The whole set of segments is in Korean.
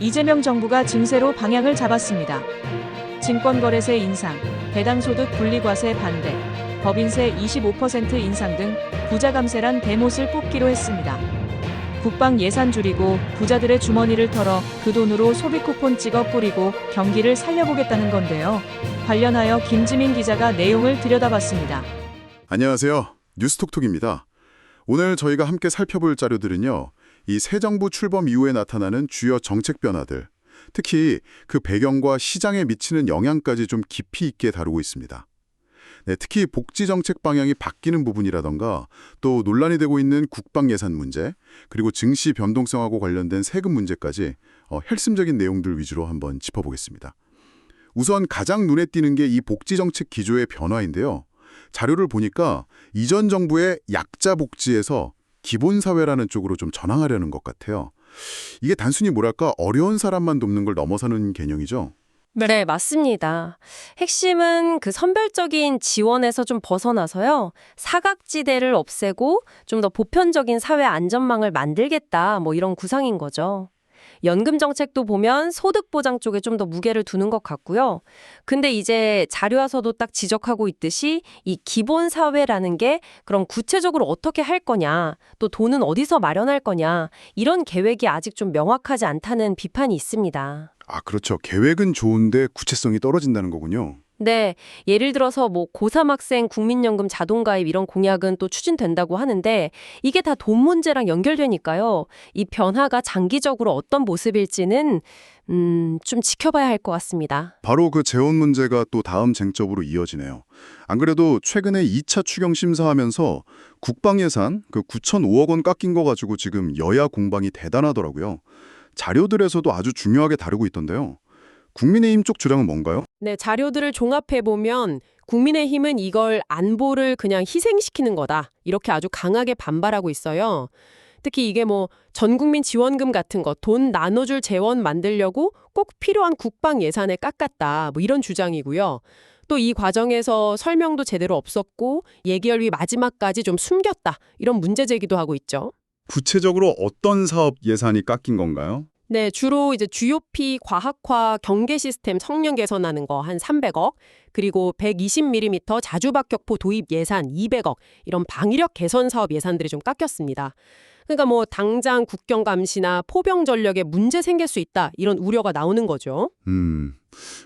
이재명 정부가 증세로 방향을 잡았습니다. 증권거래세 인상, 배당소득 분리과세 반대, 법인세 25% 인상 등 부자 감세란 대못을 뽑기로 했습니다. 국방 예산 줄이고 부자들의 주머니를 털어 그 돈으로 소비 쿠폰 찍어 뿌리고 경기를 살려보겠다는 건데요. 관련하여 김지민 기자가 내용을 들여다봤습니다. 안녕하세요. 뉴스톡톡입니다. 오늘 저희가 함께 살펴볼 자료들은요. 이 새 정부 출범 이후에 나타나는 주요 정책 변화들, 특히 그 배경과 시장에 미치는 영향까지 좀 깊이 있게 다루고 있습니다. 네, 특히 복지 정책 방향이 바뀌는 부분이라던가 또 논란이 되고 있는 국방 예산 문제, 그리고 증시 변동성하고 관련된 세금 문제까지 어, 헬심적인 내용들 위주로 한번 짚어보겠습니다. 우선 가장 눈에 띄는 게 이 복지 정책 기조의 변화인데요. 자료를 보니까 이전 정부의 약자 복지에서 기본사회라는 쪽으로 좀 전환하려는 것 같아요. 이게 단순히 뭐랄까 어려운 사람만 돕는 걸 넘어서는 개념이죠. 네, 맞습니다. 핵심은 그 선별적인 지원에서 좀 벗어나서요. 사각지대를 없애고 좀 더 보편적인 사회 안전망을 만들겠다. 뭐 이런 구상인 거죠. 연금 정책도 보면 소득 보장 쪽에 좀 더 무게를 두는 것 같고요. 근데 이제 자료에서도 딱 지적하고 있듯이 이 기본 사회라는 게 그럼 구체적으로 어떻게 할 거냐, 또 돈은 어디서 마련할 거냐, 이런 계획이 아직 좀 명확하지 않다는 비판이 있습니다. 아, 그렇죠. 계획은 좋은데 구체성이 떨어진다는 거군요. 네, 예를 들어서 뭐 고3 학생 국민연금 자동가입 이런 공약은 또 추진된다고 하는데 이게 다 돈 문제랑 연결되니까요. 이 변화가 장기적으로 어떤 모습일지는 음, 좀 지켜봐야 할 것 같습니다. 바로 그 재원 문제가 또 다음 쟁점으로 이어지네요. 안 그래도 최근에 2차 추경 심사하면서 국방 예산 그 9,005억 원 깎인 거 가지고 지금 여야 공방이 대단하더라고요. 자료들에서도 아주 중요하게 다루고 있던데요. 국민의힘 쪽 주장은 뭔가요? 네, 자료들을 종합해 보면 국민의힘은 이걸 안보를 그냥 희생시키는 거다. 이렇게 아주 강하게 반발하고 있어요. 특히 이게 뭐 전국민 지원금 같은 거 돈 나눠줄 재원 만들려고 꼭 필요한 국방 예산에 깎았다. 뭐 이런 주장이고요. 또 이 과정에서 설명도 제대로 없었고 예결위 마지막까지 좀 숨겼다. 이런 문제 제기도 하고 있죠. 구체적으로 어떤 사업 예산이 깎인 건가요? 네, 주로 이제 주요피 과학화 경계 시스템 성능 개선하는 거 한 300억, 그리고 120mm 자주박격포 도입 예산 200억, 이런 방위력 개선 사업 예산들이 좀 깎였습니다. 그러니까 뭐 당장 국경 감시나 포병 전력에 문제 생길 수 있다 이런 우려가 나오는 거죠. 음.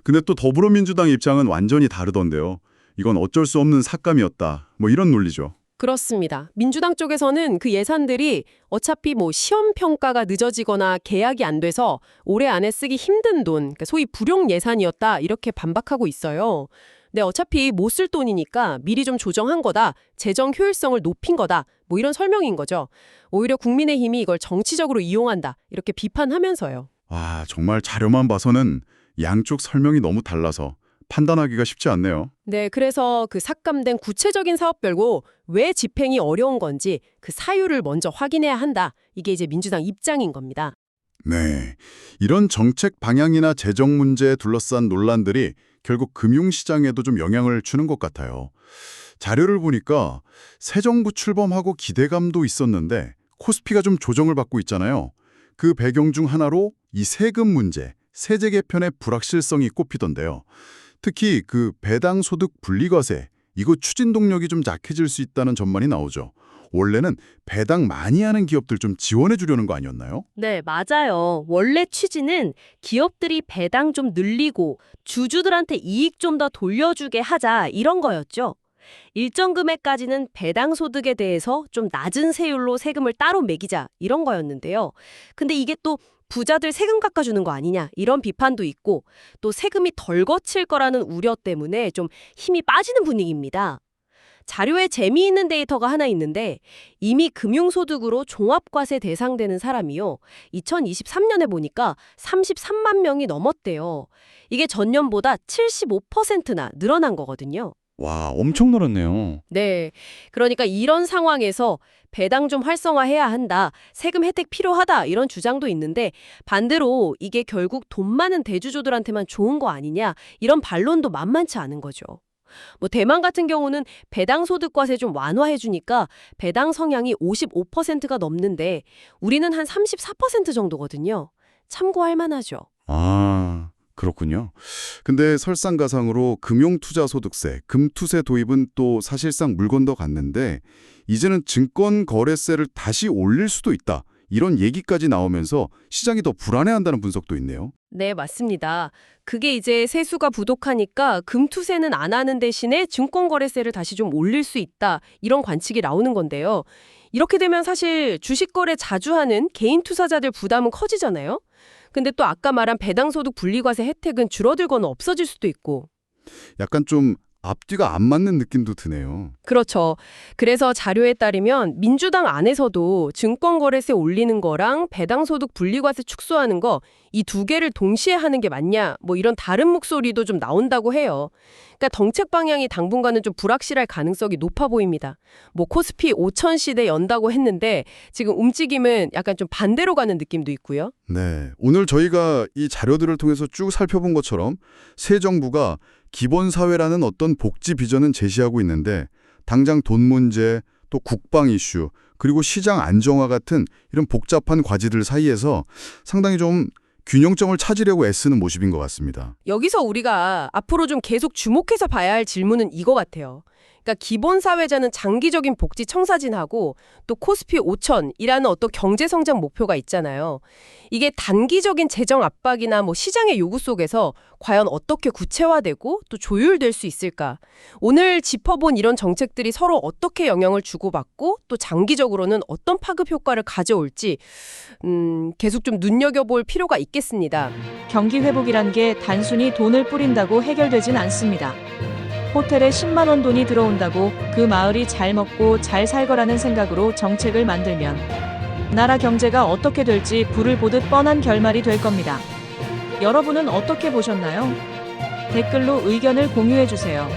근데 또 더불어민주당 입장은 완전히 다르던데요. 이건 어쩔 수 없는 삭감이었다. 뭐 이런 논리죠. 그렇습니다. 민주당 쪽에서는 그 예산들이 어차피 뭐 시험 평가가 늦어지거나 계약이 안 돼서 올해 안에 쓰기 힘든 돈, 그러니까 소위 불용 예산이었다 이렇게 반박하고 있어요. 근데 어차피 못 쓸 돈이니까 미리 좀 조정한 거다, 재정 효율성을 높인 거다, 뭐 이런 설명인 거죠. 오히려 국민의힘이 이걸 정치적으로 이용한다 이렇게 비판하면서요. 와, 정말 자료만 봐서는 양쪽 설명이 너무 달라서 판단하기가 쉽지 않네요. 네, 그래서 그 삭감된 구체적인 사업별고 왜 집행이 어려운 건지 그 사유를 먼저 확인해야 한다. 이게 이제 민주당 입장인 겁니다. 네. 이런 정책 방향이나 재정 문제에 둘러싼 논란들이 결국 금융시장에도 좀 영향을 주는 것 같아요. 자료를 보니까 새 정부 출범하고 기대감도 있었는데 코스피가 좀 조정을 받고 있잖아요. 그 배경 중 하나로 이 세금 문제, 세제 개편의 불확실성이 꼽히던데요. 특히 그 배당 소득 분리과세, 이거 추진 동력이 좀 약해질 수 있다는 전망이 나오죠. 원래는 배당 많이 하는 기업들 좀 지원해 주려는 거 아니었나요? 네, 맞아요. 원래 취지는 기업들이 배당 좀 늘리고 주주들한테 이익 좀 더 돌려주게 하자 이런 거였죠. 일정 금액까지는 배당 소득에 대해서 좀 낮은 세율로 세금을 따로 매기자 이런 거였는데요. 근데 이게 또 부자들 세금 깎아주는 거 아니냐 이런 비판도 있고 또 세금이 덜 거칠 거라는 우려 때문에 좀 힘이 빠지는 분위기입니다. 자료에 재미있는 데이터가 하나 있는데 이미 금융소득으로 종합과세 대상되는 사람이요. 2023년에 보니까 33만 명이 넘었대요. 이게 전년보다 75%나 늘어난 거거든요. 와, 엄청 늘었네요. 네. 그러니까 이런 상황에서 배당 좀 활성화해야 한다. 세금 혜택 필요하다. 이런 주장도 있는데 반대로 이게 결국 돈 많은 대주주들한테만 좋은 거 아니냐. 이런 반론도 만만치 않은 거죠. 뭐 대만 같은 경우는 배당 소득과세 좀 완화해 주니까 배당 성향이 55%가 넘는데 우리는 한 34% 정도거든요. 참고할 만하죠. 아, 그렇군요. 근데 설상가상으로 금융투자소득세, 금투세 도입은 또 사실상 물 건너 갔는데 이제는 증권거래세를 다시 올릴 수도 있다. 이런 얘기까지 나오면서 시장이 더 불안해한다는 분석도 있네요. 네, 맞습니다. 그게 이제 세수가 부족하니까 금투세는 안 하는 대신에 증권거래세를 다시 좀 올릴 수 있다. 이런 관측이 나오는 건데요. 이렇게 되면 사실 주식 거래 자주 하는 개인 투자자들 부담은 커지잖아요. 근데 또 아까 말한 배당소득 분리과세 혜택은 줄어들거나 없어질 수도 있고. 약간 좀 앞뒤가 안 맞는 느낌도 드네요. 그렇죠. 그래서 자료에 따르면 민주당 안에서도 증권거래세 올리는 거랑 배당소득 분리과세 축소하는 거 이 두 개를 동시에 하는 게 맞냐 뭐 이런 다른 목소리도 좀 나온다고 해요. 그러니까 정책 방향이 당분간은 좀 불확실할 가능성이 높아 보입니다. 뭐 코스피 5천 시대 연다고 했는데 지금 움직임은 약간 좀 반대로 가는 느낌도 있고요. 네. 오늘 저희가 이 자료들을 통해서 쭉 살펴본 것처럼 새 정부가 기본 사회라는 어떤 복지 비전은 제시하고 있는데 당장 돈 문제, 또 국방 이슈, 그리고 시장 안정화 같은 이런 복잡한 과제들 사이에서 상당히 좀 균형점을 찾으려고 애쓰는 모습인 것 같습니다. 여기서 우리가 앞으로 좀 계속 주목해서 봐야 할 질문은 이거 같아요. 그러니까 기본 사회자는 장기적인 복지 청사진하고 또 코스피 5천이라는 어떤 경제 성장 목표가 있잖아요. 이게 단기적인 재정 압박이나 뭐 시장의 요구 속에서 과연 어떻게 구체화되고 또 조율될 수 있을까? 오늘 짚어본 이런 정책들이 서로 어떻게 영향을 주고받고 또 장기적으로는 어떤 파급 효과를 가져올지 음, 계속 좀 눈여겨볼 필요가 있겠습니다. 경기 회복이란 게 단순히 돈을 뿌린다고 해결되진 않습니다. 호텔에 10만 원 돈이 들어온다고 그 마을이 잘 먹고 잘 살 거라는 생각으로 정책을 만들면 나라 경제가 어떻게 될지 불을 보듯 뻔한 결말이 될 겁니다. 여러분은 어떻게 보셨나요? 댓글로 의견을 공유해 주세요.